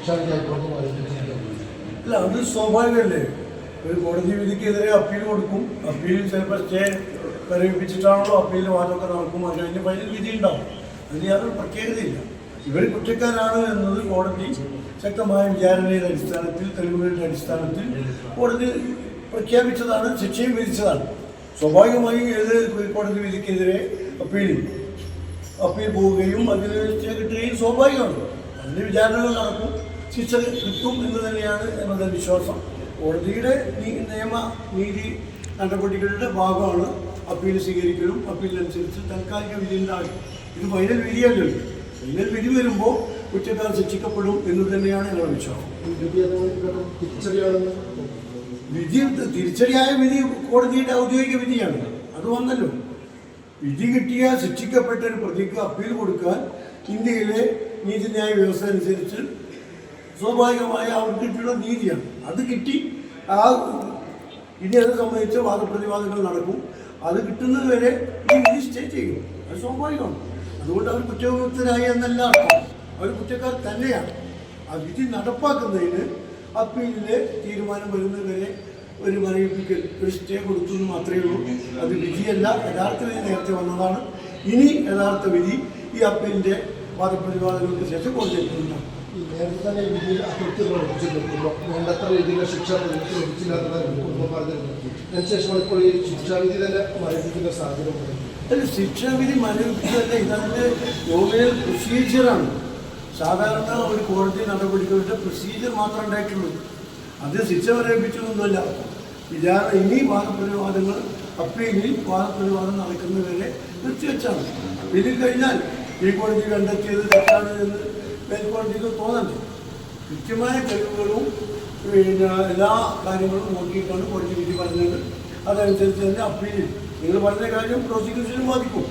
ശിക്ഷാവിധി ഹൈക്കോടതി മരവിപ്പിച്ചിരിക്കുന്നത് അല്ല അത് സ്വാഭാവികമല്ലേ ഒരു കോടതി വിധിക്കെതിരെ അപ്പീൽ കൊടുക്കും. അപ്പീൽ ചിലപ്പോൾ സ്റ്റേ പരിമിപ്പിച്ചിട്ടാണല്ലോ അപ്പീൽ വാദമൊക്കെ നടക്കും. അത് കഴിഞ്ഞ് ഫൈനൽ വിധി ഉണ്ടാവും അതിന് യാതൊരു പ്രത്യേകതയില്ല. ഇവർ കുറ്റക്കാരാണ് എന്നത് കോടതി ശക്തമായ വിചാരണയുടെ അടിസ്ഥാനത്തിൽ തെളിവുകളുടെ അടിസ്ഥാനത്തിൽ കോടതി പ്രഖ്യാപിച്ചതാണ് ശിക്ഷയും വിധിച്ചതാണ്. സ്വാഭാവികമായും ഏത് കോടതി വിധിക്കെതിരെ അപ്പീൽ അപ്പീൽ പോവുകയും അതിന് സ്റ്റേ കിട്ടുകയും സ്വാഭാവികമാണ്. അതിന് വിചാരണകൾ നടക്കും. ശിക്ഷ കിട്ടും എന്ന് തന്നെയാണ് നമ്മുടെ വിശ്വാസം. കോടതിയുടെ നിയമ നീതി നടപടികളുടെ ഭാഗമാണ് അപ്പീൽ സ്വീകരിക്കലും അപ്പീലിനനുസരിച്ച് താൽക്കാലിക വിധി ഉണ്ടാകും ഇത് ഫൈനൽ വിധിയല്ലല്ലോ ഫൈനൽ വിധി വരുമ്പോൾ കുറ്റക്കാർ ശിക്ഷിക്കപ്പെടും എന്ന് തന്നെയാണ് ഞങ്ങളുടെ വിശ്വാസം. വിധി തിരിച്ചടിയായ വിധി കോടതിയുടെ ഔദ്യോഗിക വിധിയാണ്. അത് വന്നല്ലോ. വിധി കിട്ടിയ ശിക്ഷിക്കപ്പെട്ട ഒരു പ്രതിക്ക് അപ്പീൽ കൊടുക്കാൻ ഇന്ത്യയിലെ നീതിന്യായ വ്യവസ്ഥ അനുസരിച്ച് സ്വാഭാവികമായ അവർക്ക് കിട്ടിയുള്ള നീതിയാണ്. അത് കിട്ടി. ആ ഇനി അത് സംബന്ധിച്ച് വാദപ്രതിവാദങ്ങൾ നടക്കും. അത് കിട്ടുന്നത് വരെ ഈ വിധി സ്റ്റേ ചെയ്യും. അത് സ്വാഭാവികമാണ്. അതുകൊണ്ട് അവർ കുറ്റവിമുക്തരായി എന്നല്ല അവർ കുറ്റക്കാർ തന്നെയാണ്. ആ വിധി നടപ്പാക്കുന്നതിന് അപ്പീലിലെ തീരുമാനം വരുന്നതുവരെ ഒരു മരവിപ്പിക്കൽ ഒരു സ്റ്റേ കൊടുത്തു എന്ന് മാത്രമേ ഉള്ളൂ. അത് വിധിയല്ല. യഥാർത്ഥ വിധി നേരത്തെ വന്നതാണ്. ഇനി യഥാർത്ഥ വിധി ഈ അപ്പീലിന്റെ വാദപ്രതിവാദങ്ങൾക്ക് ശേഷം കോടതിയിലുണ്ടാകും ഈ നേരത്തെ തന്നെ ഈ വിധിയിൽ അകൃത്യം പ്രവർത്തിച്ചിട്ടുണ്ടോ വേണ്ടത്ര രീതിയിലുള്ള ശിക്ഷ പ്രതിക്ക് ലഭിച്ചില്ലാത്തതാണ് കുടുംബം പറഞ്ഞിരുന്നത് അതിനുശേഷമാണ് ഇപ്പോൾ ഈ ശിക്ഷാവിധി തന്നെ മരവിപ്പിക്കുന്ന ഉണ്ട് അല്ല ശിക്ഷാവിധി മരവിപ്പിച്ചതല്ല ഇതതിന്റെ നോമിനൽ പ്രൊസീജിയറാണ് സാധാരണ ഒരു കോടതി നടപടികളുടെ പ്രൊസീജിയർ മാത്രമേ ഉണ്ടായിട്ടുള്ളൂ. അത് ശിക്ഷ മരവിപ്പിച്ചതൊന്നുമല്ല വിചാരണ ഇനി വാദപ്രതിവാദങ്ങൾ അപ്പീലിൽ വാദപ്രതിവാദം നടക്കുന്നവരെ നിർത്തിവെച്ചാണ്. ഇതിൽ കഴിഞ്ഞാൽ ഈ കോടതി കണ്ടെത്തിയത് തെറ്റാണ് എന്ന് മേൽക്കോടതിക്ക് തോന്നുന്നുണ്ട് കൃത്യമായ തെളിവുകളും പിന്നെ എല്ലാ കാര്യങ്ങളും നോക്കിയിട്ടാണ് കോടതി വിധി പറഞ്ഞത്. അതനുസരിച്ച് തന്നെ അപ്പീൽ നിങ്ങൾ പറഞ്ഞ കാര്യം പ്രോസിക്യൂഷനും ബാധിക്കും.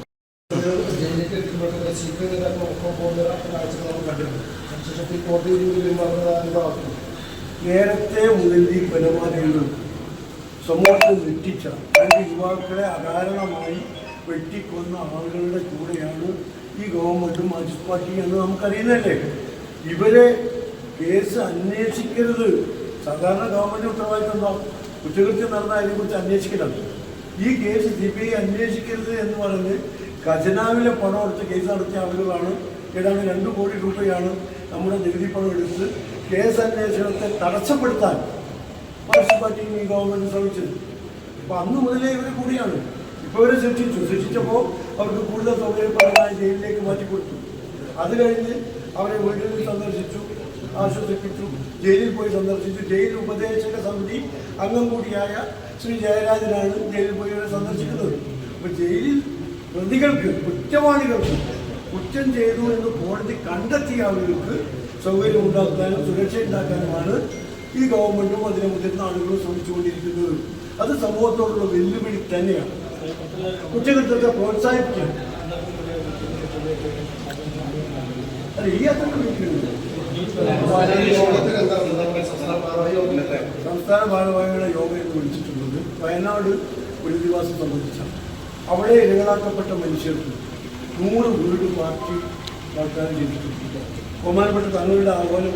നേരത്തെ മുതൽ ഈ കൊലപാതകങ്ങൾ സമൂഹത്തിൽ വെട്ടിച്ച രണ്ട് യുവാക്കളെ അകാരണമായി വെട്ടിക്കൊന്ന ആളുകളുടെ കൂടെയാണ് ഈ ഗവൺമെന്റ് മാജിസ്ട്രേറ്റ് പാർട്ടിയും എന്ന് നമുക്കറിയുന്നല്ലേ ഇവരെ കേസ് അന്വേഷിക്കരുത്. സാധാരണ ഗവൺമെന്റ് ഉത്തരവാദിത്തം എന്താ? കുറ്റകൃത്യം നടന്ന അതിനെക്കുറിച്ച് അന്വേഷിക്കലാണ് ഈ കേസ് സി ബി ഐ അന്വേഷിക്കരുത് എന്ന് പറഞ്ഞ് ഖജനാവിലെ പണം എടുത്ത് കേസ് നടത്തിയ ആളുകളാണ്. ഏതാണ്ട് രണ്ട് കോടി രൂപയാണ് നമ്മുടെ നികുതി പണം എടുത്ത് കേസ് അന്വേഷണത്തെ തടസ്സപ്പെടുത്താൻ മാർക്സിസ്റ്റ് ഈ ഗവൺമെന്റ് ശ്രമിച്ചത്. അപ്പൊ അന്ന് മുതലേ ഇവർ കൂടിയാണ്. ഇപ്പൊ ഇവരെ ശിക്ഷിച്ചു ശിക്ഷിച്ചപ്പോൾ അവർക്ക് കൂടുതൽ സൗകര്യപ്രദമായ ജയിലിലേക്ക് മാറ്റി കൊടുത്തു. അത് കഴിഞ്ഞ് അവരെ വീട്ടിൽ സന്ദർശിച്ചു ആശ്വസിപ്പിച്ചു ജയിലിൽ പോയി സന്ദർശിച്ചു. ജയിൽ ഉപദേശക സമിതി അംഗം കൂടിയായ ശ്രീ ജയരാജനാണ് ജയിലിൽ പോയി അവരെ സന്ദർശിക്കുന്നത്. അപ്പോൾ ജയിലിൽ പ്രതികൾക്ക് കുറ്റവാളികൾക്ക് കുറ്റം ചെയ്തു എന്ന് കോടതി കണ്ടെത്തിയ ആളുകൾക്ക് സൗകര്യം ഉണ്ടാക്കാനും സുരക്ഷ ഉണ്ടാക്കാനുമാണ് ഈ ഗവൺമെന്റും അതിനെ മുതിർന്ന ആളുകളും ശ്രമിച്ചുകൊണ്ടിരിക്കുന്നത്. അത് സമൂഹത്തോടുള്ള വെല്ലുവിളി തന്നെയാണ്. കുറ്റകൃത്യത്തെ പ്രോത്സാഹിപ്പിക്കും. അല്ല ഈ അത്ര വിളിക്കുന്നുണ്ട് യോഗത്തിൽ എന്താണ് നമ്മുടെ സംസ്ഥാന ഭാരവാഹികളെ യോഗ എന്ന് വിളിച്ചിട്ടുള്ളത് വയനാട് പുനരധിവാസം സംബന്ധിച്ചാണ്. അവിടെ ഇരകളാക്കപ്പെട്ട മനുഷ്യർക്ക് നൂറ് വീട് പാർട്ടി വാഗ്ദാനം ചെയ്തിട്ടുണ്ട് ബഹുമാനപ്പെട്ട തങ്ങളുടെ ആഹ്വാനം